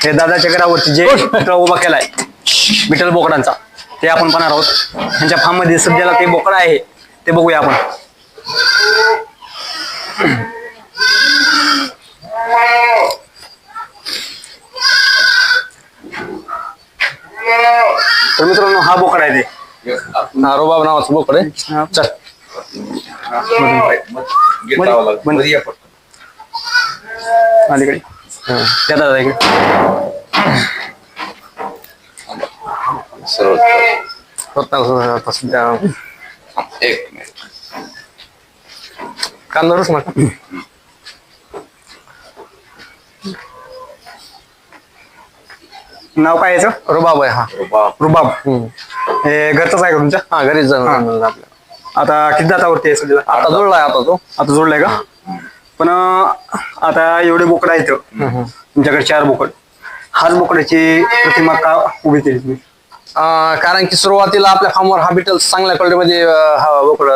हे दादाच्या घरावरती जे पुतळा उभा केलाय विठ्ठल बोकडांचा ते आपण पाहणार आहोत. त्यांच्या फार्ममध्ये सध्याला ते बोकडा आहे. ते बघूया आपण. तर मित्रांनो हा बोकडा आहे ते. हा रोबाब नावाचं बोकड आहे. चल. अलीकडे. त्या दादा सध्या एक मिनिट कांदावरच नका नाव काय याचं? रोबाब आहे हा. रुबाब. हम्म. हे घरचंच आहे का तुमच्या हा घरीच जाऊन आपल्या आता किती दातावरती आहे सध्याला आता जोडलाय आता तो. आता जोडलाय का? पण आता एवढे बोकड आहेत. तुमच्याकडे चार बोकड. हाच बोकडाची प्रतिमा का उभी केली तुम्ही? अं, कारण की सुरुवातीला आपल्या फार्मवर हा बिटल चांगल्या क्वालिटीमध्ये हा बोकड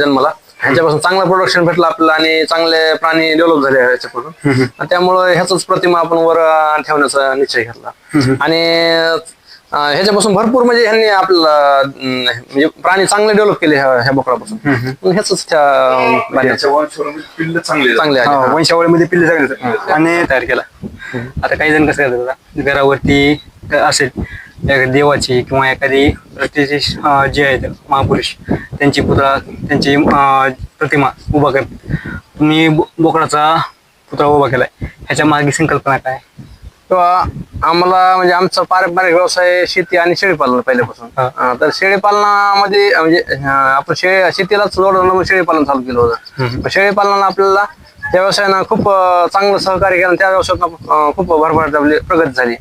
जन्मला. ह्याच्यापासून चांगलं प्रोडक्शन भेटलं आपल्याला आणि चांगले प्राणी डेव्हलप झाले ह्याच्याकडून. त्यामुळे ह्याच प्रतिमा आपण वर अं, ठेवण्याचा निश्चय घेतला. आणि ह्याच्यापासून भरपूर म्हणजे ह्यांनी आपल्याला अं, म्हणजे प्राणी चांगले डेव्हलप केले ह्या ह्या बोकडापासून. ह्याच चांगले चांगले. वंशावळीमध्ये पिल्ले सगळे आणि तयार केला. आता काही जण कसं करतात आता, घरावरती असेल एखादी देवाची किंवा एखादी जे आहेत महापुरुष त्यांची पुतळा त्यांची प्रतिमा उभा करतात. तुम्ही बोकडाचा पुतळा उभा केलाय ह्याच्या मागे संकल्पना काय? किंवा आम्हाला म्हणजे आमचा पारंपरिक व्यवसाय शेती आणि शेळीपालन पहिल्यापासून. हा. तर शेळीपालनामध्ये म्हणजे आपण शेळी शेतीलाच जोडून मग शेळीपालन चालू केलं होतं. पण शेळीपालनाला आपल्याला त्या व्यवसायानं खूप अं, चांगलं सहकार्य केलं आणि त्या व्यवसायात अं, खूप भरभराट आपली प्रगती झाली.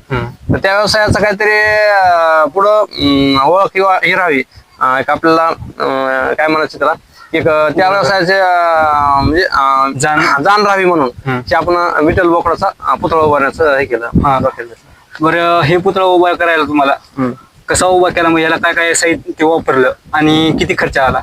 तर त्या व्यवसायाचं काहीतरी अं, पुढं अं, ओळख किंवा हे राहावी. अं, एक आपल्याला अं, काय म्हणायचं त्याला? एक त्या व्यवसायाचे अं, म्हणजे अं, जाण- जाण राहावी म्हणून की आपण विठ्ठल बोकडाचा पुतळा उभारण्याचं हे केलं हा. बरं हे पुतळा उभा करायला तुम्हाला कसा उभा केला? मग याला काय काय साहित्य वापरलं? आणि किती खर्च आला?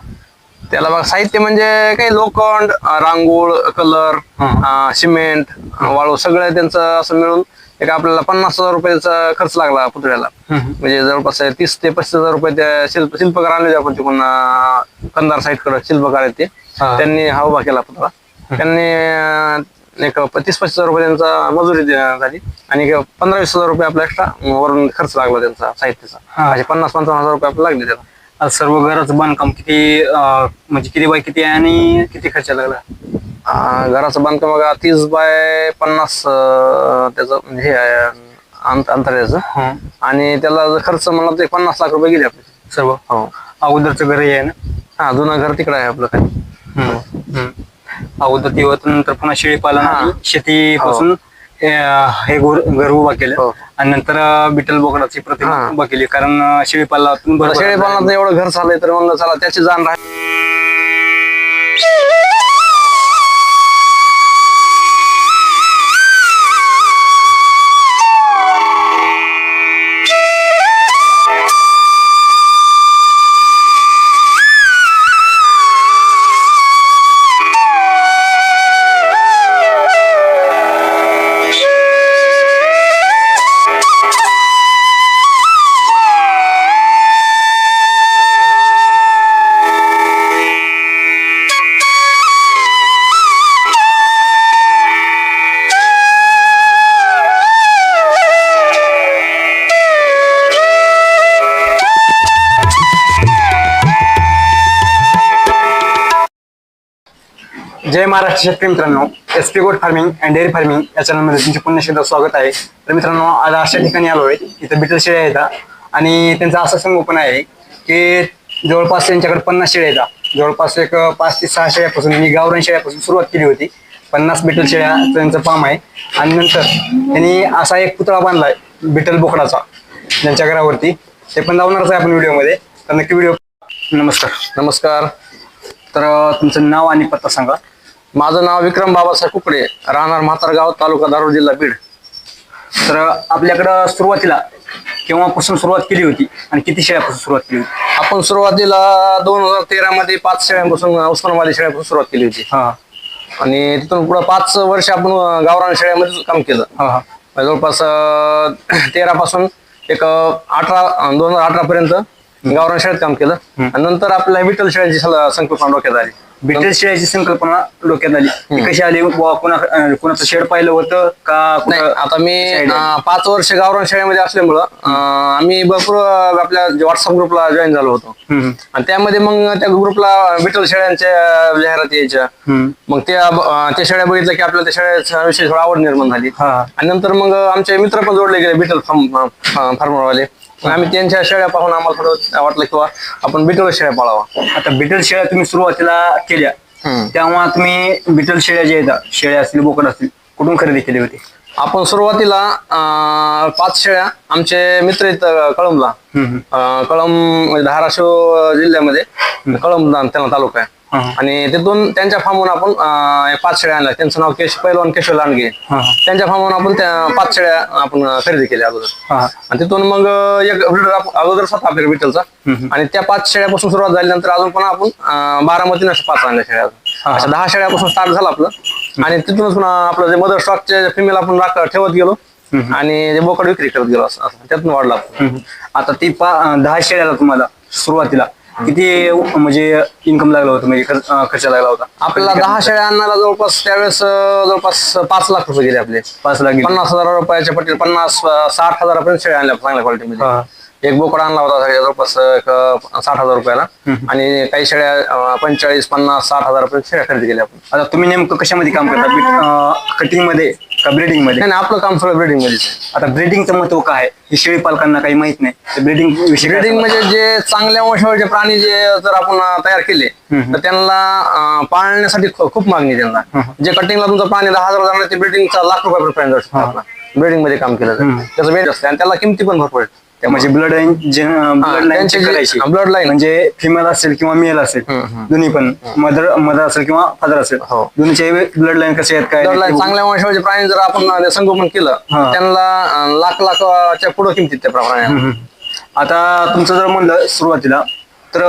त्याला बघा साहित्य म्हणजे काही लोखंड अं, रांगोळ कलर हा. सिमेंट अं, वाळू सगळं त्यांचं असं मिळून एक आपल्याला पन्नास हजार रुपयाचा खर्च लागला पुतळ्याला. म्हणजे जवळपास तीस ते पस्तीस हजार रुपये त्या शिल्प शिल्पकार आणले आपण तिकडून कंधार साईडकडे शिल्पकार आहेत ते. त्यांनी हा उभा केला पुतळा. त्यांनी एक तीस पस्तीस हजार रुपये त्यांचा मजुरी झाली. आणि पंधरा वीस हजार रुपये आपला एक्स्ट्रा वरून खर्च लागला त्यांचा साहित्याचा. असे पन्नास पंचावन्न हजार रुपये आपल्याला लागले त्याला. सर्व घराचं बांधकाम किती अं, म्हणजे किती बाय किती आहे आणि किती खर्च लागला? अं, घराचं बांधकाम बघा तीस बाय पन्नास अं, त्याचं म्हणजे हे आहे, अंत- अंतर आहे त्याचं आणि त्याला जर खर्च म्हणला तर पन्नास लाख रुपये गेले आपले. सर्व? हो. अगोदरचं घर हे आहे ना? हा जुनं घर तिकडे आहे आपलं काही. हम्म. अगोदर ते होतं नंतर पुन्हा शेळीपालन हा. आणि शेतीपासून हे हे घर घर उभा केलं हो. आणि नंतर अं, विठ्ठल बोकडाची प्रतिमा हा. उभा केली कारण भरपूर- शेळीपालनात एवढं घर चाललंय तर म्हणलं चला त्याची जाण राहील महाराष्ट्र शेतकरी मित्रांनो S P goat farming and dairy farming या चॅनलमध्ये तुमचे पुन्हा एकदा स्वागत आहे. तर मित्रांनो आज अशा ठिकाणी आलो आहे इथं बिटल शेळ्या येतात आणि त्यांचं असं संगोपन आहे की जवळपास त्यांच्याकडे पन्नास शेळ्या येतात जवळपास एक पाच ते सहा शेळ्यापासून मी गावरान शेळ्यापासून सुरुवात केली होती. पन्नास बिटल शेळ्या त्यांचं फार्म आहे. आणि नंतर त्यांनी असा एक पुतळा बांधला आहे बिटल बोकडाचा त्यांच्या घरावरती. ते पण लावणारच आहे आपण व्हिडिओमध्ये. तर नक्की व्हिडिओ नमस्कार. नमस्कार. तर तुमचं नाव आणि पत्ता सांगा. माझं नाव विक्रम बाबासाहेब कुकडे राहणार म्हातारगाव तालुका धारूर जिल्हा बीड. तर आपल्याकडं सुरुवातीला केव्हापासून सुरुवात केली होती आणि किती शेळ्यापासून सुरुवात केली होती? आपण सुरुवातीला दोन हजार तेरा मध्ये पाच शेळ्यांपासून उस्मानाबादी शेळ्यांपासून सुरुवात केली होती. हा. आणि तिथून पुढे पाच वर्ष आपण गावरान शेळ्यामध्ये काम केलं. हा हा. जवळपास तेरा पासून एक अठरा दोन हजार अठरा पर्यंत गावरान शाळेत काम केलं. आणि नंतर आपल्या विठ्ठल शाळेची सल- संकल्पना डोक्यात आली. बिटल शेळ्याची संकल्पना डोक्यात आली. ती कशी आली? बुवा कोणा अं, कोणाचं शेड पाहिलं होतं का नाही कुठं- आता मी आली? अं, पाच वर्ष गावरान शाळेमध्ये असल्यामुळं अं, आम्ही भरपूर अं, आपल्या व्हॉट्सअप ग्रुपला जॉईन झालो होतो. हम्म, आणि त्यामध्ये मग त्या ग्रुपला विठ्ठल शेळ्यांच्या जाहिराती यायच्या. हम्म. मग त्या अं, त्या शेळ्या बघितल्या की आपल्याला त्या शेळ्याच्या विषयी थोडा आवड निर्माण झाली. हा. आणि नंतर मग आमचे मित्र पण जोडले गेले बिटल फार्म फार्मरवाले. मग आम्ही त्यांच्या शेळ्या पाहून आम्हाला थोडं वाटलं किंवा आपण बिटल शेळ्या पाळावा. आता बिटल शेळ्या तुम्ही सुरुवातीला केल्या. हम्म. तेव्हा तुम्ही बिटल शेळ्या ज्या आहेत शेळ्या असतील बोकड असतील कुठून खरेदी केली होती? आपण सुरुवातीला अं, पाच शेळ्या आमचे मित्र अं, कळंबला. हम्म. अं, कळंब म्हणजे धाराशिव जिल्ह्यामध्ये. कळंब त्यांना तालुका आहे. आणि तिथून त्यांच्या फार्महून आपण पाच शेळ्या आणल्या. त्यांचं नाव केश पैलवान केशव लांडगे. त्यांच्या फार्महून आपण त्या पाच शेळ्या आपण खरेदी केल्या अगोदर. आणि तिथून मग एक अगोदर स्वतः आपल्या विठ्ठलचा. आणि त्या पाच शेळ्यापासून सुरुवात झाल्यानंतर अजून पण आपण अं, बारामतीने अशा पाच आणल्या शेळ्या. अशा दहा शेळ्यापासून स्टार्ट झालं आपलं. आणि तिथूनच पुन्हा आपलं जे मदर स्टॉकचे फिमेल आपण ठेवत गेलो. आणि जे बोकड विक्री करत गेलो असं. त्यातून वाढला. आता ती पा दहा शेळ्याला तुम्हाला सुरुवातीला. किती म्हणजे इन्कम लागलं होतं म्हणजे खर्च अं, खर्च लागला होता आपल्याला दहा शेळ्या आणण्याला जवळपास त्यावेळेस अं, जवळपास पाच लाख रुपये गेले आपले पाच लाख गेले. पन्नास हजार रुपयाच्या पट्टी पन्नास अं, साठ हजारापर्यंत शेळ्या आणल्या चांगल्या क्वालिटीमध्ये हा. एक बोकड आणला होता सगळ्या जवळपास एक साठ हजार रुपयाला. आणि काही शेळ्या पंचेचाळीस पन्नास साठ हजारापर्यंत शेळ्या खरेदी केल्या आपण. आता तुम्ही नेमकं कशामध्ये काम करता? कटिंगमध्ये का ब्रिडिंगमध्ये नाही आपलं काम सगळं ब्रिडिंग मध्येच आहे. आता ब्रिडिंगचं महत्त्व काय आहे? हे शेळी पालकांना काही माहीत नाही. ब्रिडिंग ब्रिडिंग म्हणजे जे चांगल्या वंशावळचे प्राणी जे जर आपण तयार केले तर त्यांना पाळण्यासाठी खूप मागणी आहे त्यांना. जे कटिंगला तुमचा प्राणी दहा हजार जाणार ते ब्रिडिंगचा लाख रुपयापर्यंत ब्रिडिंगमध्ये काम केलं त्याचं वेट असते आणि त्याला किमती पण भरपूर आहेत म्हणजे ब्लड लाईन ब्लड लाईन जी- करायची blood line. म्हणजे फिमेल असेल किंवा मेल असेल दोन्ही पण मदर मदर असेल किंवा फादर असेल हो. दोन्हीचे ब्लड लाईन कसे आहेत काय चांगल्या वंशावळचे प्राणी जर आपण संगोपन केलं. त्यांना लाख लाखाच्या पुढे किमतीत त्या हम्म. आता तुमचं जर म्हणलं सुरुवातीला तर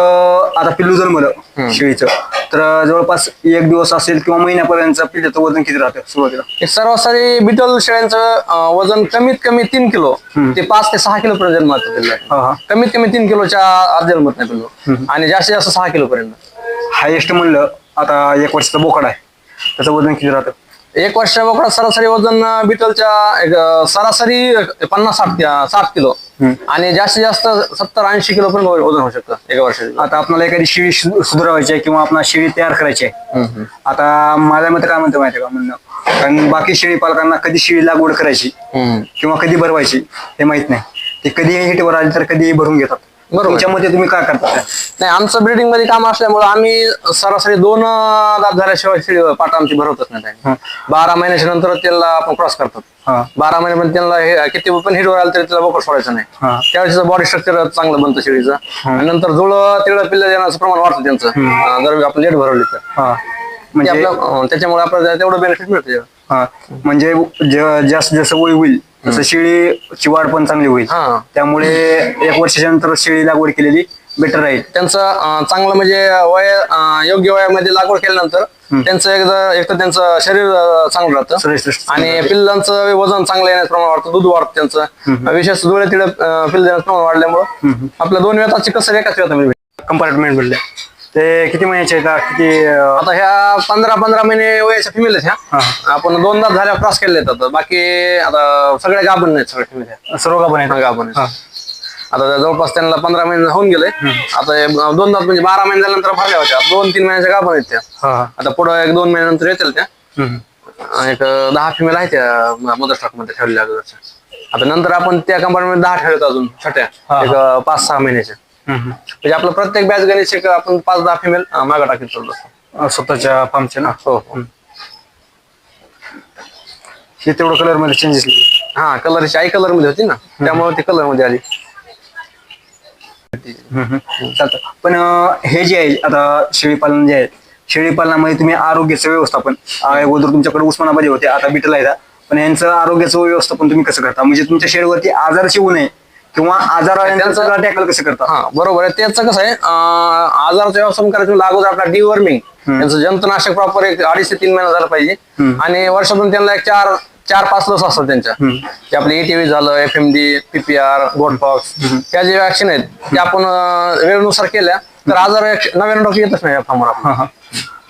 आता पिल्लू जर म्हणलं शेळीचं. तर जवळपास एक दिवस असेल किंवा महिन्यापर्यंत पिल्ल्याचं वजन किती राहतं? सुरुवातीला. एक सरासरी बिटल शेळ्यांचं अं, वजन कमीत कमी तीन किलो. ते पाच ते सहा किलो पर्यंत पिल्लं. आहे. हा हा. कमीत कमी तीन किलोच्या आत जन्मत नाही पिल्लू. आणि जास्तीत जास्त सहा किलो पर्यंत. हायेस्ट म्हणलं आता एक वर्षाचा बोकड आहे. त्याचं वजन किती राहतं? एक वर्षा बोकडा सरासरी वजन बिटलच्या सरासरी पन्नास साठ साठ किलो. आणि जास्तीत जास्त सत्तर ऐंशी किलो पर्यंत वजन होऊ शकतं एका वर्षाचं आता आपल्याला एखादी शिळी सुधारायची आहे किंवा आपला शिळी तयार करायची आहे. आता माझ्या मते काय म्हणतो माहिती का म्हणणं? कारण बाकी शेळी पालकांना कधी शिळी लागवड करायची किंवा कधी भरवायची हे माहीत नाही. ते कधी हिटवर आली तर कधी भरून घेतात. बरोबर. तुम्ही काय करता? नाही आमचं ब्रिडिंगमध्ये काम असल्यामुळे आम्ही सरासरी दोन अं, दात झाल्याशिवाय शेळी पाट आमची भरवतच नाही. बारा महिन्याच्या नंतर त्याला आपण क्रॉस करतात हा. बारा महिन्यापर्यंत त्यांना हे किती पण हिटवर आलं तरी त्याला बोकड सोडायचं नाही. त्यावेळेस बॉडी स्ट्रक्चर चांगलं बनतं शेळीचं. आणि नंतर जुळं तिळं पिल्लं देण्याचं प्रमाण वाढतं त्यांचं. अं, जर आपण लेट भरवली तर. हा. म्हणजे त्याच्यामुळे आपल्याला तेवढं बेनिफिट मिळतं. हा म्हणजे जास्त जसं वय होईल तसं शेळीची वाढ पण चांगली होईल. त्यामुळे एक वर्षाच्या नंतर शेळी लागवड केलेली बेटर राहील त्यांचं चांगलं म्हणजे वय योग्य वयामध्ये लागवड केल्यानंतर त्यांचं एकदा एक तर त्यांचं शरीर चांगलं राहतं. आणि पिल्लांचं वजन चांगलं येण्याचं प्रमाण वाढतं दूध वाढतं त्यांचं. विशेष डोळे तिकडे पिल्ल देण्याचं प्रमाण वाढल्यामुळं आपल्या दोन वेळाची कसं एकाच वेळात मिळते कंपार्टमेंट म्हणले ते किती महिन्याचे आहेत? किती अं, आता ह्या पंधरा पंधरा महिने वयाच्या फिमेल आहेत ह्या. आपण दोनदा झाल्या क्रॉस केले आहेत बाकी आता सगळ्या गाभण नाहीत सगळ्या फिमेल सर्व का पण आहेत गाभण आहेत. आता जवळपास त्यांना पंधरा महिने होऊन गेले. आता हे दोनदा म्हणजे बारा महिने झाल्यानंतर भरल्या होत्या. दोन तीन महिन्याच्या गाभण आहेत त्या. हा हा. आता पुढं एक दोन महिन्यानंतर येतील त्या. हम्म. एक दहा फिमेल आहेत त्या मदर स्टॉकमध्ये ठेवलेल्या अगोदरच्या. आता नंतर आपण त्या कंपार्टमेंट दहा ठेवत अजून छोट्या. हा. एक पाच सहा महिन्याच्या. म्हणजे आपलं प्रत्येक बॅच गणेश एक आपण पाच दहा फिमेल मागा टाकीत चाललो असतो. स्वतःच्या फार्मचे ना? हो हो. हे तेवढं कलरमध्ये चेंजेस हा कलरची आई कलरमध्ये होती ना? त्यामुळे ती कलरमध्ये आली. चालतं. पण अं, हे जे आहे आता शेळीपालन जे आहे शेळीपालनामध्ये तुम्ही आरोग्याचं व्यवस्थापन अगोदर तुमच्याकडे उस्मानाबादी होते आता बिटल आहे पण यांचं आरोग्याचं व्यवस्थापन तुम्ही कसं करता? म्हणजे तुमच्या शेळीवरती आजार येऊ नये किंवा आजार त्यांचं- टॅकल कसं करता हा बरोबर आहे. त्याचं कसं आहे अं, आजाराचं व्यवस्थापन करायचं म्हणजे अगोदर आपला डिवर्मिंग त्यांचं जंतुनाशक प्रॉपर एक अडीच ते तीन महिना झालं पाहिजे. आणि वर्षातून त्यांना एक चार चार पाच लस असतात त्यांच्या. ते आपले एटीव्ही झालं F M D PPR goat pox ह्या जे वॅक्सिन आहेत त्या आपण अं, वेळेनुसार केल्या तर आजार नव्याण्णव टक्के येतच नाही या फार्मवर हा, हा.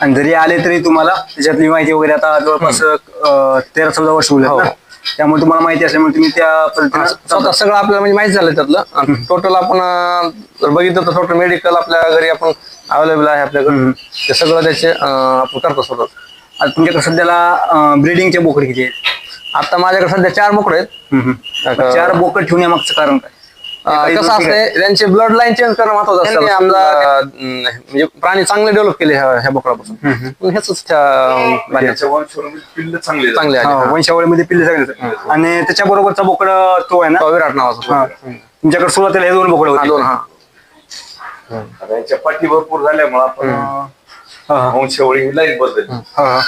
आणि जरी आले तरी तुम्हाला त्याच्यातली माहिती वगैरे आता जवळपास अं, तेरा चौदा वर्ष होईल हो. त्यामुळे तुम्हाला माहिती असल्यामुळे तुम्ही त्या पद्धतीने स्वतः सगळं आपल्याला म्हणजे माहिती झालं त्यातलं. टोटल आपण अं, जर बघितलं तर टोटल मेडिकल आपल्या घरी आपण अवेलेबल आहे आपल्याकडे. ते सगळं त्याचे अं, आपण करतो स्वतः. आता तुमच्याकडे सध्याला ब्रिडिंगचे बोकड किती आहेत? आता माझ्याकडे सध्या चार बोकडे आहेत. हम्म, हम्म. चार बोकड ठेवण्यामागचं कारण काय? कसं असतंय त्यांचे ब्लड लाईन चेंज करणं महत्वाचं असतं. अं, म्हणजे प्राणी चांगले डेव्हलप केले ह्या ह्या बोकडापासून. पिल्ल चांगले. चांगले हा, वंशावळीमध्ये पिल्ले सगळे आणि त्याच्या बरोबरचा बोकड तो आहे ना? हा, विराट नावाचा. तुमच्याकडे सुरुवातीला हे दोन बोकड होते. दोन हा. पाठी भरपूर झाल्यामुळे आपण. वंशावळी लाईन बदलली. हा, हा.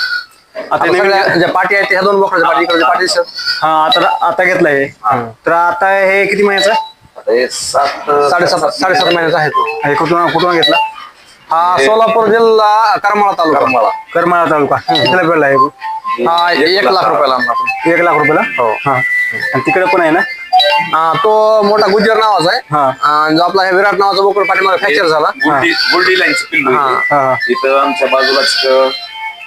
आता ज्या पाठी आहेत ह्या दोन बोकडाच्या पाठी पाठी. हा आता आता घेतलंय. तर आता हे किती महिन्याचा? हे सात साडेसात साडेसात महिन्याचा आहे तो. हे कुठून कुठून घेतला? हा सोलापूर जिल्हा करमाळा तालुका. करमाळा. करमाळा तालुका. कितीला पडला आहे. हा एक लाख रुपयाला आणला आपण. एक लाख रुपयाला? हो. हा. आणि तिकडे पण आहे ना? हा, तो मोठा गुजर नावाचा आहे. हा. आणि जो आपला हे विराट नावाचा बोकड पाठीमागे फ्रॅक्चर झाला. लाईनचं पिल्लू हा. हा. इथं आमच्या बाजूलाच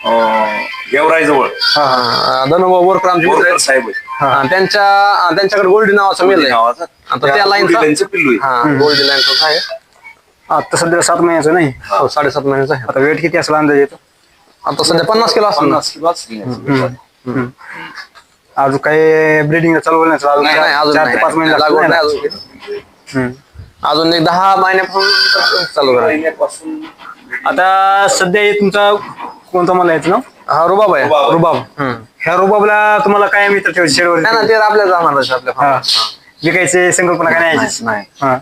जवळ हा हा. हा, धनुभाऊ बोरकर आमचे मित्र बोरकर आहेत. साहेब. हा, त्यांच्या त्यांच्याकडे गोल्डी नावाचा मेल आहे नावाचा आता. त्या लाईनचा- गुलडी लाईनचं पिल्लू आहे. हा गोल्डी लाईनचा आहे. आता सध्या सात महिन्याचं नाही? हो साडेसात महिन्याचा आहे. आता वेट किती असला अंदाज येतो आता सध्या पन्नास किलो असतो पन्नास किलो असेल. अजून काही ब्रिडिंग चालू नाही अजून? नाही नाही अजून चार ते नाही. पाच महिने लागवड नाही? अजून. हम्म. अजून एक दहा महिन्यापासून चालू करा. महिन्यापासून आता सध्या हे तुमचा कोणता मला याचं नाव हा रुबाब आहे रुबाब. रुबाब हम्म. ह्या रुबाबला तुम्हाला काय मित्र ठेवायचे शेडवर नाही ना ते आपल्या जाणार आपल्या हा. विकायचे संकल्पना काय नाही याची? नाही हा.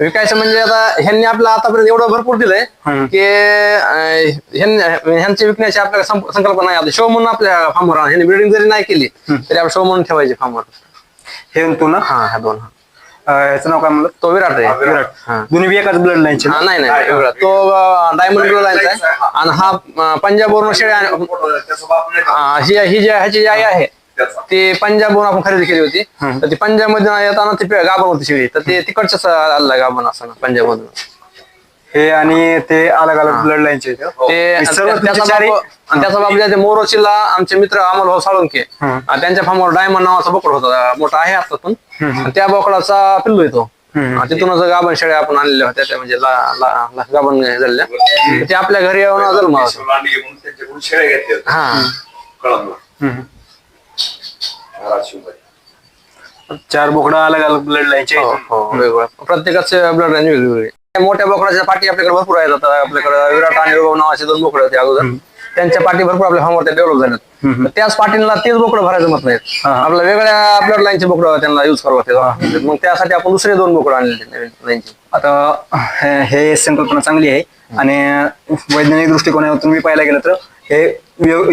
विकायचं म्हणजे आता ह्यांनी आपलं आतापर्यंत एवढं भरपूर दिलंय हम्म. की अं, ह्यांनी- ह्यांची विकण्याची आपल्याला संप- संकल्पना नाही आता शो म्हणून आपल्या फार्मवर ह्यांनी बिल्डिंग जरी नाही केली तरी आपण शो म्हणून ठेवायचे फार्मवर हे तू ना हा ह्या दोन हा. अं, याचं नाव काय म्हणलं तो विराट आहे विराट. दोन्ही बी एकाच ब्लड लाईनचे नाही नाही. तो डायमंड ब्लू लाईनचा आहे आणि हा अं, पंजाब वरून शेळ्या आणि- त्याचा बाप नाही का? अं, ही जी ह्याची जी आई आहे. ती पंजाबवरून आपण खरेदी केली होती तर ती पंजाबमध्ये येताना ती होती शेळी तर ते तिकडच्याच आलेला गाभण असताना पंजाब मधून हे आणि ते अलग अलग ब्लड लाईनचे. ते हे सर्व त्याचा आणि त्याचा ते मोरोचीला आमचे मित्र अमोल भाऊ साळुंके त्यांच्या फार्मवर डायमंड नावाचा बोकड होता मोठा आहे आता पण. त्या बोकडाचा पिल्लू येतो. तिथूनच गाभण शेळ्या आपण आणलेल्या होत्या त्या म्हणजे ला- ला- ला- गाभण झालेल्या. ते आपल्या घरी येऊन जन्म. हा. शिवबाई. चार बोकडं अलग अलग ब्लड लाईनचे प्रत्येकाचे ब्लड लाईन वेगवेगळे. मोठ्या बोकडाच्या पाठी आपल्याकडे भरपूर आहेत. आता आपल्याकडे विराट आणि रुबाब नावाचे दोन बोकडे होते अगोदर. त्यांच्या पाठी भरपूर आपल्या फार्मवर डेव्हलप झाल्यात त्याच पाठीला तेच बोकडं भरायचं मत नाहीत. हा. आपल्या वेगळ्या ब्लड लाईनचे बोकडं त्यांना युज करावं मग त्यासाठी आपण दुसरे दोन बोकडं आणले आता हे- संकल्पना चांगली आहे आणि वैज्ञानिक दृष्टिकोनातून मी पाहायला गेलं तर हे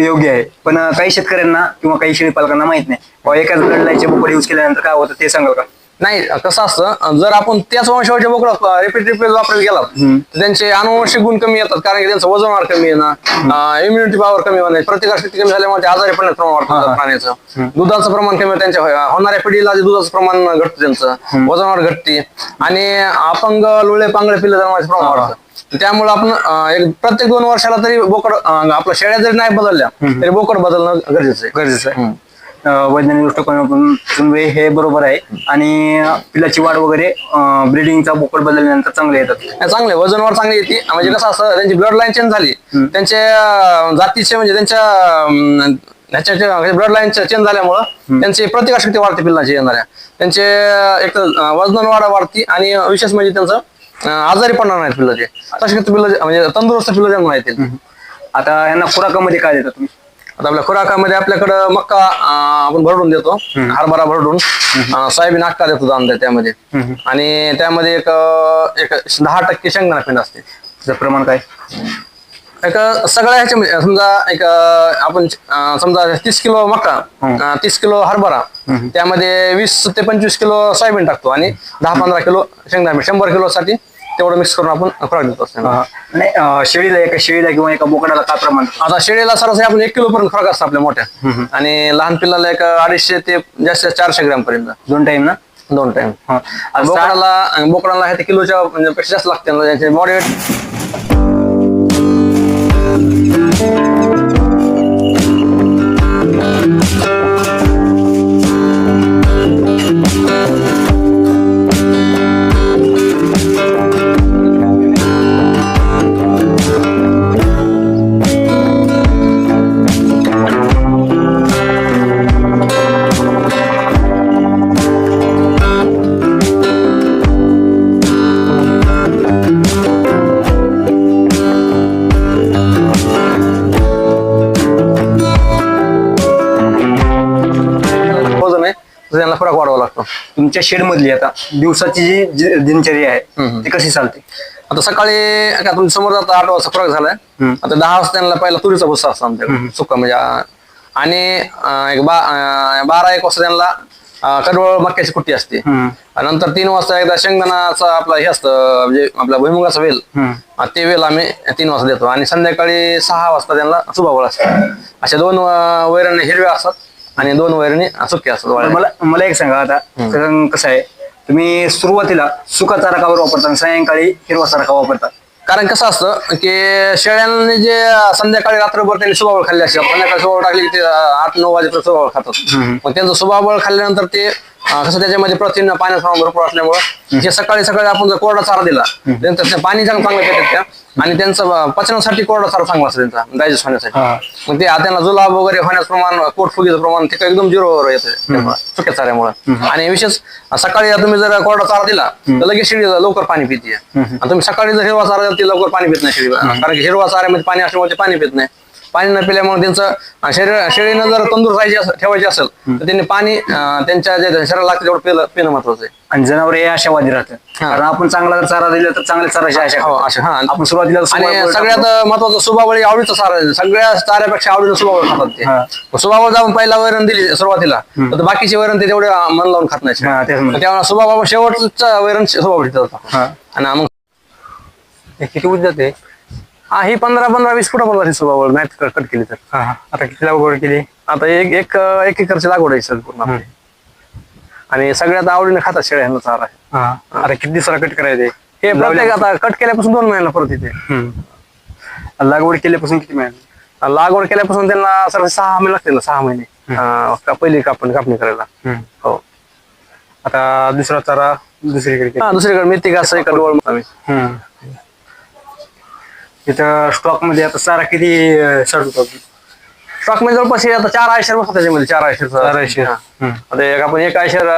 योग्य आहे. पण काही शेतकऱ्यांना किंवा काही शेळी पालकांना माहीत नाही. एकाच ब्लड लाईनचे बोकड यूज केल्यानंतर काय होतं ते सांगाल का? नाही कसं असतं जर आपण त्याच वंशावळचे बोकडं रिपीट रिपीट वापरत गेला तर त्यांचे अनुवंशिक गुण कमी येतात कारण की त्यांचं वजन वाढ कमी येणं इम्युनिटी पॉवर कमी होणे प्रतिकारशक्ती कमी झाल्यामुळे ते आजारी पडण्याचं प्रमाण वाढतं प्राण्याचं. दुधाचं प्रमाण कमी त्यांच्या हो- होणाऱ्या पिढीला दुधाचं प्रमाण घटतं त्यांचं वजन वाढ घटते. आणि अपंग लुळे पांगळे पिल्ले जन्माचं प्रमाण वाढतं. त्यामुळे आपण एक प्रत्येक दोन वर्षाला तरी बोकड आपल्या शेळ्या जरी नाही बदलल्या तरी बोकड बदलणं गरजेचं आहे. गरजेचं आहे. वैज्ञानिक दृष्टिकोनातून तुम्ही हे बरोबर आहे. आणि पिलाची वाढ वगैरे ब्रिडिंगचा बोकड बदलल्यानंतर चांगले येतात. नाही, चांगले. वजनवाढ चांगली येते. म्हणजे कसं असं त्यांची ब्लड लाईन चेंज झाली. त्यांचे अं, जातीचे म्हणजे त्यांच्या ब्लड लाईन चेंज झाल्यामुळं त्यांची प्रतिकारशक्ती वाढते पिल्लाची येणाऱ्या. त्यांचे एक तर वजन वाढ वाढती आणि विशेष म्हणजे त्यांचं आजारी पडणार नाहीत पिल्लाचे म्हणजे तंदुरुस्त पिल्ल जन्म येतील आता यांना खुराकामध्ये काय देता तुम्ही? आता आपल्या खुराकामध्ये आपल्याकडं मक्का अं, आपण भरडून देतो. हरभरा भरडून. अं, सोयाबीन अक्का देतो दाम त्यामध्ये. आणि त्यामध्ये एक अं, एक दहा टक्के शेंगदाणा पिंड असते. त्याचं प्रमाण काय? एक सगळ्या ह्याच्या म्हणजे समजा एक अं, आपण अं, समजा तीस किलो मका अं, तीस किलो हरभरा त्यामध्ये वीस ते पंचवीस किलो सोयाबीन टाकतो. आणि दहा पंधरा किलो शेंगदाणा. शंभर किलो साठी तेवढं मिक्स करून आपण खुराक देतो असतो. नाही शेळीला एका शेळीला किंवा एका बोकडाला काय प्रमाण आता शेळीला सरासरी आपण एक किलो पर्यंत खुराक असतो आपल्या मोठ्या. आणि लहान पिल्लाला एक अडीचशे ते जास्त चारशे ग्रॅम पर्यंत. दोन टाइम ना? दोन टाइम बोकडाला बोकडाला हे किलोच्या म्हणजे पेक्षा जास्त लागते बॉडी वेट तुमच्या शेड मधली आता दिवसाची जी जी दिनचर्या आहे ती कशी चालते? आता सकाळी आता तुमच्यासमोर आता आठ वाजता खुराक झालाय. आता दहा वाजता त्यांना पहिला तुरीचा भुस्सा असतो आमच्याकडे सुका म्हणजे आणि एक बा बारा एक वाजता त्यांना कडवळ मक्याची कुट्टी असते. नंतर तीन वाजता एकदा शेंगदाणाचा आपला हे असतं म्हणजे आपला भुईमुगाचा वेल. ते वेल आम्ही तीन वाजता देतो. आणि संध्याकाळी सहा वाजता त्यांना सुबाबळ असतं. अशा दोन वैरणी हिरव्या असतात. आणि दोन वैरणी सुके असतात वाळ्या. मला मला एक सांगा आता. कारण कसं आहे तुम्ही सुरुवातीला सुका चारा वापरता आणि सायंकाळी हिरवा चारा का वापरता. कारण कसं असतं की शेळ्यांनी जे संध्याकाळी रात्रभर त्यांनी सुबाबळ खाल्ले असतात संध्याकाळी सुबाबळ टाकली की ते आठ नऊ वाजेपर्यंत सुबाबळ खातात. मग त्यांचं सुबाबळ खाल्ल्यानंतर ते कसं त्याच्यामध्ये प्रथिन पाण्याचं प्रमाण भरपूर असल्यामुळं हे सकाळी सकाळी आपण जर कोरडा चारा दिला त्यांचं पाणी चांगलं चांगलं पितात त्या. आणि त्यांचं पचनासाठी कोरडा चारा चांगला असतो त्यांचा डायजेस्ट होण्यासाठी. मग ते त्यांना जुलाब वगैरे होण्याचं प्रमाण पोटफुगीचं प्रमाण ते एकदम झिरोवर येतं सुक्या चाऱ्यामुळे. आणि विशेष सकाळी तुम्ही जर कोरडा चारा दिला तर लगेच शेळी लवकर पाणी पिते आणि तुम्ही सकाळी जर हिरवा चारा दिला ती लवकर पाणी पित नाही शेळी कारण की हिरवा चाऱ्यामध्ये पाणी असल्यामुळे ते पाणी पित नाही. पाणी न पिल्यामुळे त्यांचं शरीर शेळीनं जर तंदूर राहायची ठेवायची असेल तर त्यांनी पाणी अं, त्यांच्या जे शरीराला लागतं तेवढं पिलं पिणं महत्वाचं आहे आणि जनावर हे आशावादी राहतात हा. कारण आपण चांगला जर चारा दिला तर चांगल्या चाराची आशा हो, करतात. अशा, हा. आपण सुरुवातीला आणि सगळ्यात महत्वाचं सुबाबळी आवडीचं सारा आहे. सगळ्या चाऱ्यापेक्षा आवडीचं सुबाबळ खातात ते हा. मग जाऊन पहिला वैरण दिली सुरुवातीला तर बाकीचे वैरण ते तेवढे मन लावून खात नाही हा, तेच म्हणलं. मग त्यामुळे सुबाबळ शेवटचं वैरण सुबाबळ ठेवतात हा. आणि मग हे किती उद्या जाते हा ही पंधरा पंधरा वीस फुटापर्यंत ही सुबाबळ नाही कट कट केली तर. हा हा. आता किती लागवड केली? आता एक एक एक एकरची लागवड आहे सर पूर्ण आपली. आणि सगळ्यात आवडीने खातात शेळ्यांना चारा. हा. आता किती दिवसाला कट करायचे? हे प्रत्येक आता कट केल्यापासून दोन महिन्याला परत येते. हम्म. लागवड केल्यापासून किती महिने? लागवड केल्यापासून त्यांना सर सहा महिने लागतील ना सहा महिने. अं, का- पहिली कापणी कापणी करायला. हो. आता दुसरा चारा दुसरीकडे. हा दुसरीकडे मेथी घास इकडे वळ आम्ही हम्म. इथं स्टॉकमध्ये आता चारा किती साठवतो स्टॉकमध्ये जवळपास हे आता चार आयशर बसतात त्याच्यामध्ये चार आयशर चार आयशर. आता एक आपण एक आयशर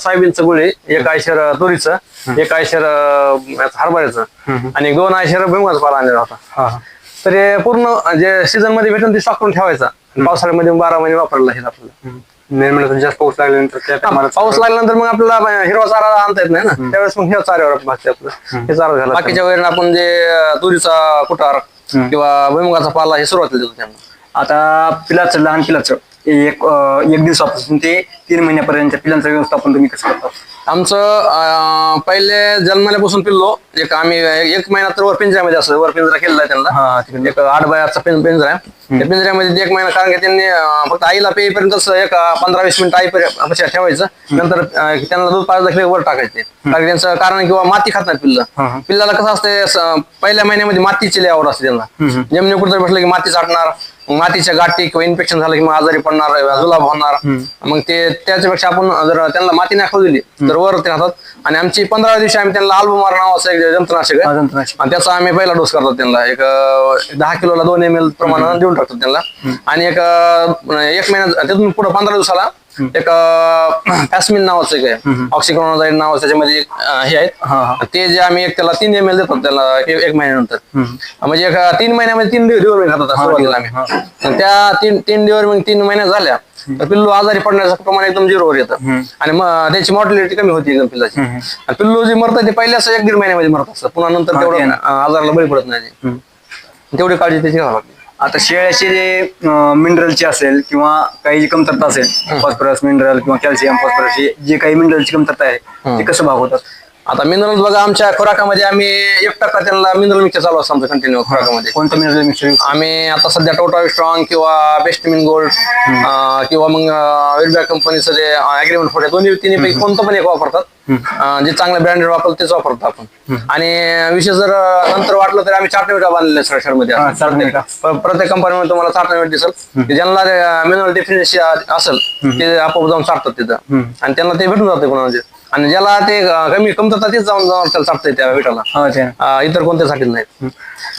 सोयाबीनचं गुळी एक आयशर तुरीचं एक आयशर हरभऱ्याचं आणि दोन आयशर भुईमुगाचा पाला आणलेला होता. तर हे पूर्ण जे सीझनमध्ये भेटून ते स्टॉक करून ठेवायचा. पावसाळ्यामध्ये बारा महिने वापरायला हे आपल्याला. हम्म. मे महिन्यात जास्त पाऊस लागल्यानंतर त्या टायमाला पाऊस लागल्यानंतर मग आपल्याला हिरवा चारा आणता येत नाही ना? त्यावेळेस मग हिरवा चाऱ्यावर भागते आपलं. हे चारा झाला. बाकीच्या वेळेला आपण जे तुरीचा कुटार किंवा भुईमुगाचा पाला हे सुरुवातीला देतो त्यांना. आता पिलाचं लहान पिलाचं. एक अं, एक दिवसापासून ते तीन महिन्यापर्यंत पिलांचं व्यवस्थापन तुम्ही कसं करता? आमचं अं, पहिले जन्मल्यापासून पिल्लो एक आम्ही एक महिना तर वर पिंजऱ्यामध्ये असतो वर पिंजरा केलेला आहे हा, त्यांना तिकडे. एक आठ बायाचा पिं- पिंजरा आहे. त्या पिंजऱ्यामध्ये ते एक महिना कारण की त्यांनी अं, फक्त आईला पेपर्यंत एक पंधरा वीस मिनिट आईपर्यंत ठेवायचं. नंतर अं, त्यांना दूध पाजायला की वर टाकायचे. कारण त्यांचं कारण किंवा माती खात नाही पिल्लं. पिल्लाला कसं असते पहिल्या महिन्यामध्ये मातीची लय आवड असते त्यांना. जमिनी कुठे बसलं की माती चाटणार. मातीच्या गाठी किंवा इन्फेक्शन झालं की मग आजारी पडणार जुलाब होणार. मग ते त्याच्यापेक्षा आपण जर त्यांना माती नाही खाऊ दिली तर वर ते राहतात. आणि आमची पंधरा दिवशी आम्ही त्यांना आल्बमार नावाचं एक जंतुनाशक आहे. आणि त्याचा आम्ही पहिला डोस करतो त्यांना. एक दहा किलोला दोन एम एल प्रमाणात देऊन टाकतो त्यांना. आणि एक महिन्यात त्यातून पुढे पंधरा दिवसाला एक फॅस्मिन नावाचं एक आहे. ऑक्सिक्रोनाझाईड नावाचं त्याच्यामध्ये एक, हे. आहेत. ते जे आम्ही एक त्याला तीन एम एल देतो त्याला एक महिन्यानंतर. म्हणजे तीन महिन्यामध्ये तीन डिओर्मिंग खातात सुरुवातीला आम्ही. त्या तीन तीन डिओर्मिंग तीन महिन्यात झाल्या तर पिल्लू आजारी पडण्याचं प्रमाण एकदम झिरोवर येतं. आणि मग त्याची मॉर्टिलिटी कमी होती एकदम पिल्लाची. आणि पिल्लू जे मरतं ते पहिल्याच एक दीड महिन्यामध्ये मरत असतं पुन्हा नंतर तेवढं आजाराला बळी पडत नाही. तेवढी काळजी त्याची घ्यावी लागते. आता शेळ्याचे जे मिनरलची असेल किंवा काही जी कमतरता असेल फॉस्फरस मिनरल किंवा कॅल्शियम फॉस्फरस जे काही मिनरलची कमतरता आहे ते कसं भागवतात? आता मिनरल बघा आमच्या खुराकामध्ये आम्ही एक टक्का त्यांना मिनरल मिक्सर चालू असतो आमचं कंटिन्यू खुराकामध्ये. कोणतं मिनरल मिक्सर आम्ही आता सध्या टोटा स्ट्रॉंग किंवा बेस्ट मिन गोल्ड किंवा मग वेलबॅक कंपनीचं जे अग्रीमेंट फोड दोन्ही तिन्ही पैकी कोणतं पण एक वापरतात. जे चांगलं ब्रँडेड वापरतात तेच वापरतो आपण. आणि विशेष जर नंतर वाटलं तर आम्ही चार नवीट बांधलेले सर शहरमध्ये चार नवीटा. प- प्रत्येक कंपनीमध्ये तुम्हाला चार नवीट दिसेल. ज्यांना मिनरल डेफिनेन्सी असेल ते आपोआप जाऊन चाटतात तिथं. आणि त्यांना ते भेटून जाते कोणामध्ये आणि ज्याला ते अं, कमी कमतरता तेच जाऊन जाऊन त्याला चाटतंय त्या विटाला हा अं, इतर कोणत्यासाठी नाही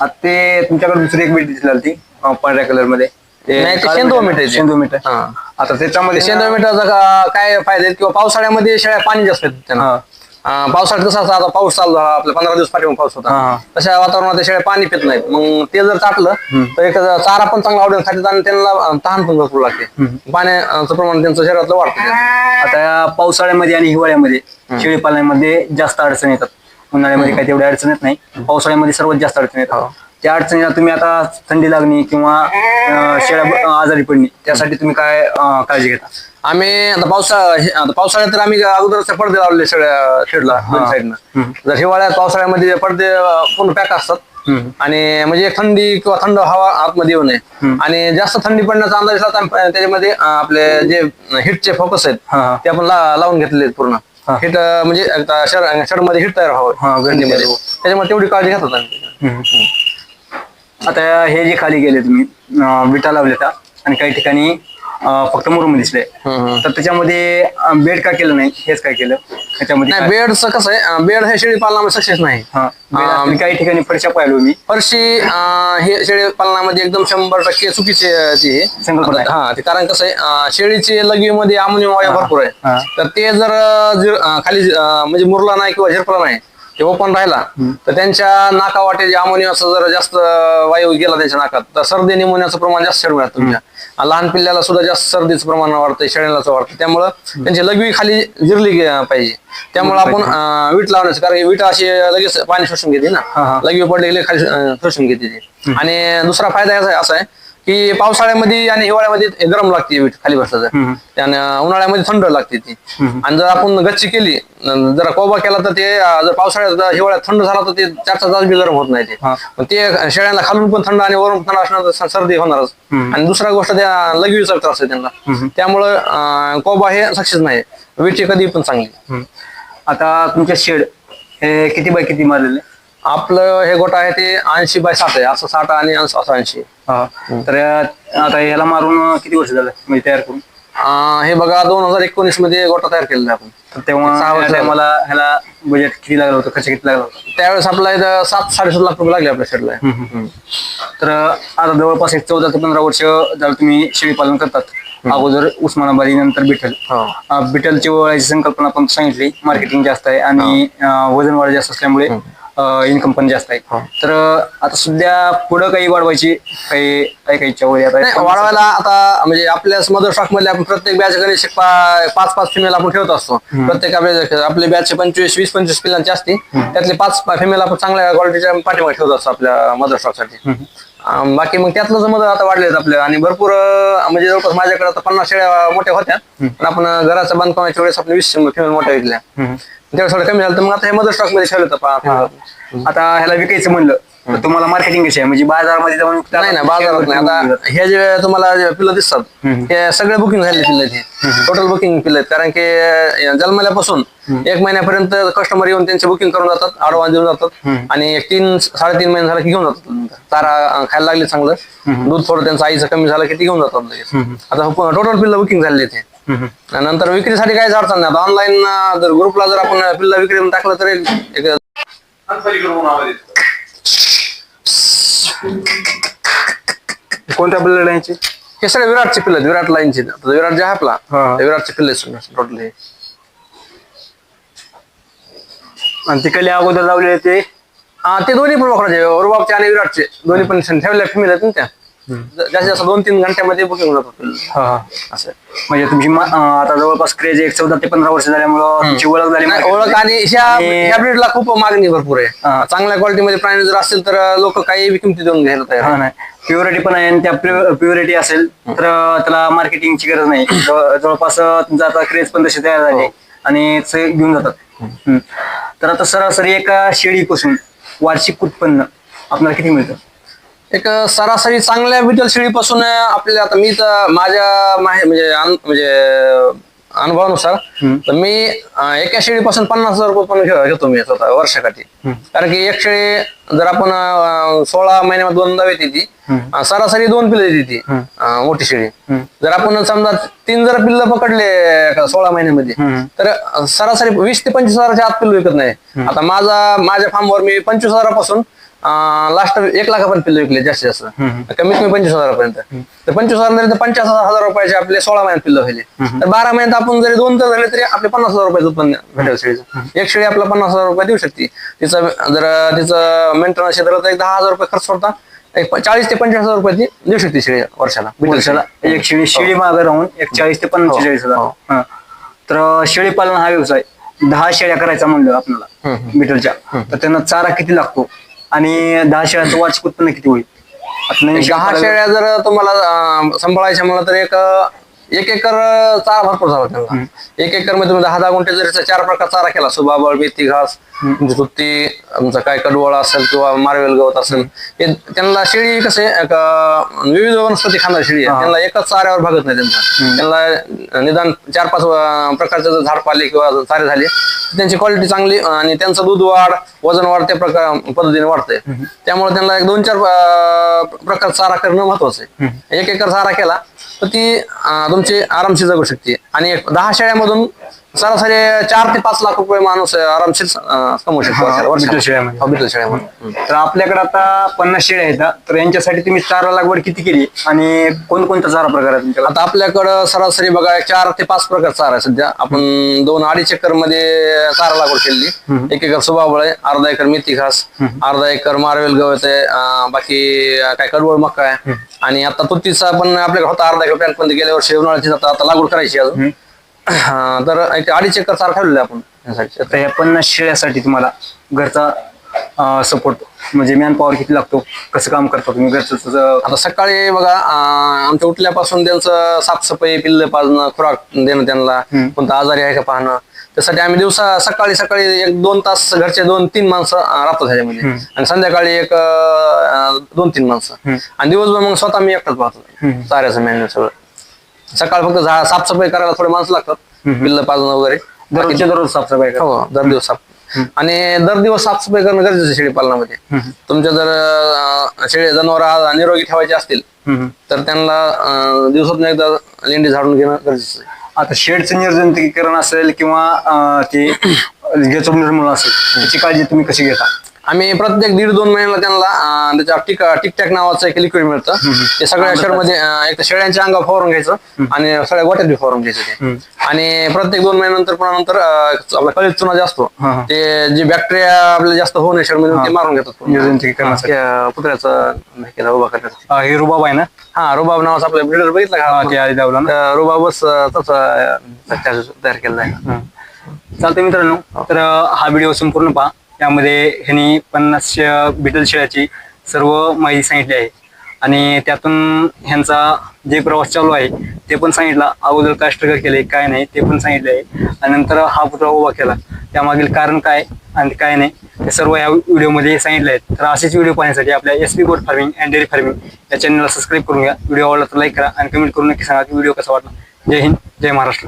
आता ते तुमच्याकडे दुसरी एक बीट दिसली ती अं, पांढऱ्या कलरमध्ये नाही, ते शेंदूर मीठ आहे ते. शेंदू मीठ आहे. हा. आता त्याच्यामध्ये शेंद्रा मीटरचा का- काय फायदे किंवा पावसाळ्यामध्ये शेळ्या पाणी जास्त येतात त्यांना हा. अं, पावसाळ्यात कसं असतं आता पाऊस चालू झाला आपल्या पंधरा दिवस पाठीमागे पाऊस हा, होता. हा. तशा वातावरणात त्या शेळ्या पाणी पित नाहीत. मग ते जर टाकलं तर एक चारा पण चांगला आवडेल खात्यात आणि त्यांना अं, तहान पण भरपूर लागते. पाण्याचं प्रमाण त्यांचं शरीरातलं वाढतं. आता या पावसाळ्यामध्ये आणि हिवाळ्यामध्ये शेळी पालनामध्ये जास्त अडचण येतात. उन्हाळ्यामध्ये काही तेवढ्या अडचण येत नाही. पावसाळ्यामध्ये सर्वात जास्त अडचण येतात. त्या अडचणीला तुम्ही आता थंडी लागणे किंवा अं, शेळ्या ब- आजारी पडणे त्यासाठी तुम्ही काय अं, काळजी घेता? आम्ही आता पावसा हे- आता पावसाळ्यात तर आम्ही अगोदरच पडदे लावले सगळ्या शेडला दोन साईडनं. जर हिवाळ्यात पावसाळ्यामध्ये पडदे अं, पूर्ण पॅक असतात आणि म्हणजे थंडी किंवा थंड हवा आतमध्ये येऊ नये. आणि जास्त थंडी पडण्याचा अंदाज असला तर आम्ही त्याच्यामध्ये अं, आपले जे हिटचे फोकस आहेत हा. ते आपण ला- लावून घेतलेले आहेत पूर्ण. हा. हिट म्हणजे शर्टमध्ये हिट तयार व्हावं थंडीमध्ये. त्याच्यामुळे तेवढी काळजी घेतात आम्ही. आता हे जे खाली गेले तुम्ही अं, विटा लावल्या त्या आणि काही ठिकाणी अं, फक्त मुरुम दिसले. तर त्याच्यामध्ये बेड का केलं नाही हेच काय केलं त्याच्यामध्ये नाही काय- बेडचं कसं आहे बेड हे शेळी पालनामध्ये सक्सेस नाही हा असतील. काही ठिकाणी फरशा पाहिलो मी फरशी अं, हे शेळी पालनामध्ये एकदम शंभर टक्के चुकीचे अं, ती आहे. संकल्पना आहे. हा ते कारण कसं आहे अं, शेळीचे लघवीमध्ये अमोनियम वायू भरपूर हा. आहे तर ते जर अं, जिर- अं, खाली अं, म्हणजे मुरला नाही किंवा झिरपला नाही ते ओपन राहिला तर त्यांच्या नाकावाटे जे अमोनियाचा जर जास्त वायू गेला त्यांच्या नाकात तर सर्दी निमोनियाचं प्रमाण जास्त मिळतं तुमच्या. लहान पिल्ल्याला सुद्धा जास्त सर्दीचं प्रमाण वाढतं शेळ्याला वाढतं त्यामुळं त्यांची लघवी खाली जिरली पाहिजे. त्यामुळे आपण वीट लावण्याचं कारण वीट अशी लगेच पाणी शोषून घेते हा, हा. ना लघवी पडले गेले खाली शोषून घेते आणि दुसरा फायदा याचा असा आहे की पावसाळ्यामध्ये आणि हिवाळ्यामध्ये गरम लागते वीट खाली बसलं तर उन्हाळ्यामध्ये थंड लागते ती. आणि जर आपण गच्ची केली जर कोबा केला तर ते अं, जर पावसाळ्यात हिवाळ्यात थंड झाला तर ते चार चार तास बी गरम होत नाही ते. हा. पण ते शेळ्यांना खालून पण थंड आणि वरून थंड असणार तर स- सर्दी होणारच. आणि दुसरा गोष्ट त्या लघवीचा त्रास आहे त्यांना. त्यामुळं अं, कोबा हे सक्सेस नाही. वीटची कधी पण चांगली. हम्म. आता तुमच्या शेड हे किती बाय किती मारलेले? आपलं हे गोट आहे ते ऐंशी बाय साठ आहे. असं साठ आणि असं ऐंशी. हा. तर आता याला मारून किती वर्ष झालं? म्हणजे तयार करून? अं, हे बघा दोन हजार एकोणीसमध्ये गोटा तयार केलेला आपण. तर तेव्हा सहा वर्ष झाली. मला ह्याला बजेट किती लागलं होतं? खर्च किती लागला होता? त्यावेळेस आपला इथं सात साडेसात लाख रुपये लागले आपल्या शेडला तर आता जवळपास एक चौदा ते पंधरा वर्ष झालं तुम्ही शेळी पालन करतात. अगोदर उस्मानाबादी नंतर बिठल हो. अं, बिठलची वळायची संकल्पना पण सांगितली. मार्केटिंग जास्त आहे आणि अं, वजन वाढ जास्त असल्यामुळे इन्कम पण जास्त आहे. तर आता सध्या पुढं काही वाढवायची काही काही काही इच्छा वगैरे आता वाढवायला आता म्हणजे आपल्या मदर स्टॉकमध्ये आपण प्रत्येक बॅच कडे पाच पाच फिमेल आपण ठेवत असतो. प्रत्येक आपले आपले बॅच पंचवीस वीस पंचवीस पिलांची असते त्यातले पाच फिमेल आपण चांगल्या क्वालिटीच्या पाठीमागे ठेवत असतो आपल्या मदर स्टॉकसाठी. बाकी मग त्यातलं मदर आता वाढले आपल्या आणि भरपूर म्हणजे जवळपास माझ्याकडे आता पन्नास शेळ्या मोठ्या होत्या. पण आपण घराच्या बांधकामाच्या वेळेस आपल्या वीस फिमेल मोठ्या विकल्या त्यावेळेस थोडं कमी झालं तर मग आता हे मदर स्टॉकमध्ये ठेवलं होतं पा- आता ह्याला विकायचं म्हणलं तर तुम्हाला मार्केटिंग कशी आहे. म्हणजे बाजारामध्ये जाऊन विकता नाही नाही बाजारात नाही. आता हे जे तुम्हाला जे पिल्लं दिसतात हे सगळे बुकिंग झाले पिल्लं टोटल बुकिंग पिल्लं आहेत. कारण की अं, जन्मल्यापासून एक महिन्यापर्यंत कस्टमर येऊन त्यांचे बुकिंग करून जातात आडवान्स देऊन जातात. आणि एक तीन साडेतीन महिने झालं की घेऊन जातात. नंतर. अं, खायला लागले चांगलं. दूध थोडं त्यांचं आईचं कमी झालं की ते घेऊन जातात लगेच. आता टोटल पिल्लं बुकिंग झाले ते नंतर विक्रीसाठी काहीच अडचण नाही. आता ऑनलाईन जर ग्रुपला जर आपण पिल्लं विक्री म्हणून टाकलं तर एक एक कोणत्या ब्लड लाईनची हे सगळे विराटचे पिल्ले आहेत, विराट लाईनचे आता विराट जे आहे आपला हा. ते विराटचे पिल्ले टोटल हे आणि तिकडले अगोदर लावलेले ते? हा ते दोन्ही पण वापरायचे रुबाबचे आणि विराटचे. दोन्ही पण ठेवल्या फिमेल आहेत ना त्या. जास्तीत जास्त दोन तीन घंट्यामध्ये बुकिंग. हा हा. असं. म्हणजे तुमची मा- अं, आता जवळपास क्रेज एक चौदा ते पंधरा वर्ष झाल्यामुळं तुमची ओळख झाली नाही, market ओळखमध्ये. आणि ह्या आणि- ह्या ब्रीडला खूप मागणी भरपूर आहे. हा. चांगल्या क्वालिटीमध्ये प्राणी जर असेल तर लोक काही किमती देऊन घ्यायला तयार हा आहेत. नाही. प्युरिटी पण आहे आणि त्या प्युरिटी असेल तर त्याला मार्केटिंगची गरज नाही. जवळ- जवळपास तुमचा आता क्रेज पण तशी तयार झाली आणि ते घेऊन जातात. हम्म. तर आता सरासरी एका शेळीपासून वार्षिक उत्पन्न आपल्याला किती मिळतं? एक सरासरी चांगल्या बिटल शेळीपासून आपल्याला आता मी तर माझ्या माहे म्हणजे अन- म्हणजे अनुभवानुसार तर मी अं, एका शेळीपासून पन्नास हजार रुपये पण घे- घेतो मी स्वतः वर्षाकाठी. कारण की एक शेळी जर आपण अं, सोळा महिन्यामध्ये दोनदा येते ती अं, सरासरी दोन पिल्लं देते ती अं, मोठी शेळी जर आपण समजा तीन जर पिल्लं पकडले एका सोळा महिन्यामध्ये तर अं, सरासरी वीस ते पंचवीस हजाराच्या आत पिल्लं विकत नाही. आता माझा माझ्या फार्मवर मी पंचवीस हजारापासून लास्ट एक लाखापर्यंत पिल्लं विकले जास्तीत जास्त. कमीत कमी पंचवीस हजारापर्यंत. तर पंचवीस हजार जरी पंचाळीस हजार रुपयाचे आपले सोळा महिन्यात पिल्लं व्हायले तर बारा महिन्यात आपण जरी दोन तर झाले तरी आपले पन्नास हजार रुपयाचं उत्पन्न भेटेल शेळीचं एक शेळी आपला पन्नास हजार रुपये देऊ शकते. तिचं जर तिचं मेंटेनन्स तर एक दहा हजार रुपये खर्च होता एक प- चाळीस ते पंचवीस हजार रुपये देऊ शकते शेळी वर्षाला वर्षाला एक शेळी शेळी मागे राहून एक चाळीस ते पंचेचाळीस हजार हो. हा. तर शेळी पालन हा व्यवसाय दहा शेळ्या करायचा म्हणलं आपल्याला बिटलच्या. तर त्यांना चारा किती लागतो? आणि दहा शेळ्यांचं वार्षिक उत्पन्न किती होईल? आता नवीन एक दहा शेळी शेळ्या जर तुम्हाला अं, सांभाळायच्या म्हणलं तर एक अं, एक एकर चारा भरपूर झाला त्यांना. एक एकरमध्ये दहा दहा गुंठे जर चार प्रकार चारा केला सुबाबळ मेथी घास तुमची तुत्ती आमचं काय कडवळ असेल किंवा मारवेल गवत असेल त्यांना शेळी कसे विविध वनस्पती खाणार शेळी आहे. त्यांना एकच चाऱ्यावर भागत नाही त्यांचा. त्यांना निदान चार पाच प्रकारचे जर झाड पाले किंवा चारे झाले त्यांची क्वालिटी चांगली आणि त्यांचं दूध वाढ वजन वाढ त्या प्रकार पद्धतीने वाढतंय. त्यामुळे त्यांना एक दोन चार प्रकार चारा करणं महत्वाचं आहे. एक एकर चारा केला तर ती तुमची आरामशीर जगू शकते. आणि एक दहा शेळ्यामधून सरासरी चार ते पाच लाख रुपये माणूस आरामशीर अं, कमवू शकतो वर्षाला- बिटल वर्षाला. शेळ्यामध्ये. हो, बिटल शेळ्यामध्ये हम्म. तर आपल्याकडे आता पन्नास शेळ्या आहेत तर यांच्यासाठी तुम्ही चारा लागवड किती केली? आणि कोणकोणता चारा प्रकार आहे तुमच्याकडे? आता आपल्याकडं सरासरी बघा चार ते पाच प्रकार चारा आहे सध्या. आपण दोन अडीच एकरमध्ये चारा लागवड केलेली एक एकर सुबाबळ आहे अर्धा एकर मेथी घास अर्धा एकर मारवेल गवत आहे अं, बाकी अं, काय कडवळ मका आहे. आणि आता तुतीचा पण आपल्याकडे होता अर्धा एकर प्लॅन पण गेल्या वर्षी उन्हाळ्याची आता आता लागवड करायची अजून. अं, तर एक अडीच एकर चारा ठेवलेला आपण यासाठी. तर या पन्नास शेळ्यासाठी तुम्हाला घरचा सपोर्ट म्हणजे मॅन पॉवर किती लागतो कसं काम करता तुम्ही घरचं तुझं? आता सकाळी बघा अं, आमच्या उठल्यापासून त्यांचं साफसफाई पिल्ल पाजणं खुराक देणं त्यांना कोणता आजारी आहे का पाहणं त्यासाठी आम्ही दिवसा सकाळी सकाळी एक दोन तास घरचे दोन तीन माणसं अं, राहतात ह्याच्यामध्ये. आणि संध्याकाळी एक अं, दोन तीन माणसं. आणि दिवसभर मग स्वतः मी एकटाच पाहतो. चाऱ्याचं मॅन्यू सगळं. सकाळ फक्त झा- साफसफाई करायला थोडे माणसं लागतात. पिल्ल पाजणं वगैरे. दररोजच्या दररोज साफसफाई करा. हो दर दिवस साफ आणि दर दिवस साफसफाई करणं गरजेचं आहे शेळी पालनामध्ये तुमच्या जर अं, शेळी जनावर निरोगी ठेवायचे असतील हम्म. तर त्यांना अं, दिवसातून एकदा लेंडी झाडून घेणं गरजेचं आहे. आता शेडचं निर्जंतुकीकरण असेल किंवा अं, ते गेचोड निर्मूलन असेल त्याची काळजी तुम्ही कशी घेता? आम्ही प्रत्येक दीड दोन महिन्याला त्यांना त्याच्या टिक टिकटॅक नावाचं एक लिक्विड मिळतं. ते सगळ्या शेडमध्ये एक तर शेळ्यांच्या अंगावर फवारून घ्यायचं आणि सगळ्या गोट्यात बी फवारून घ्यायचं ते. आणि प्रत्येक दोन महिन्यानंतर पुन्हा नंतर आपला कळीत चुना जे असतो हा. ते जे बॅक्टेरिया आपल्याला जास्त होऊ नये शेडमध्ये ते मारून घेतात पुतळ्याचं केलं उभा करण्यासाठी अं, हे रुबाब आहे ना? हा रुबाब नावाचा आपल्या ब्रिडर बघितला का? रुबाबच तसा तयार केलेला आहे. चालतंय मित्रांनो तर हा व्हिडिओ संपूर्ण पहा. त्यामध्ये ह्यांनी पन्नास बिटल शेळ्याची सर्व माहिती सांगितली आहे. आणि त्यातून ह्यांचा जे प्रवास चालू आहे ते पण सांगितला. अगोदर काय स्ट्रगल केले काय नाही ते पण सांगितले आहे. आणि नंतर हा पुतळा उभा केला. त्यामागील कारण काय आणि काय नाही ते सर्व या व्हिडिओमध्ये सांगितले आहेत. तर असेच व्हिडिओ पाहण्यासाठी आपल्या S P goat farming and dairy farming या चॅनलला सबस्क्राईब करून घ्या. व्हिडिओ आवडला तर लाईक करा आणि कमेंट करून नक्की सांगा की व्हिडिओ कसा वाटला. जय हिंद जय महाराष्ट्र.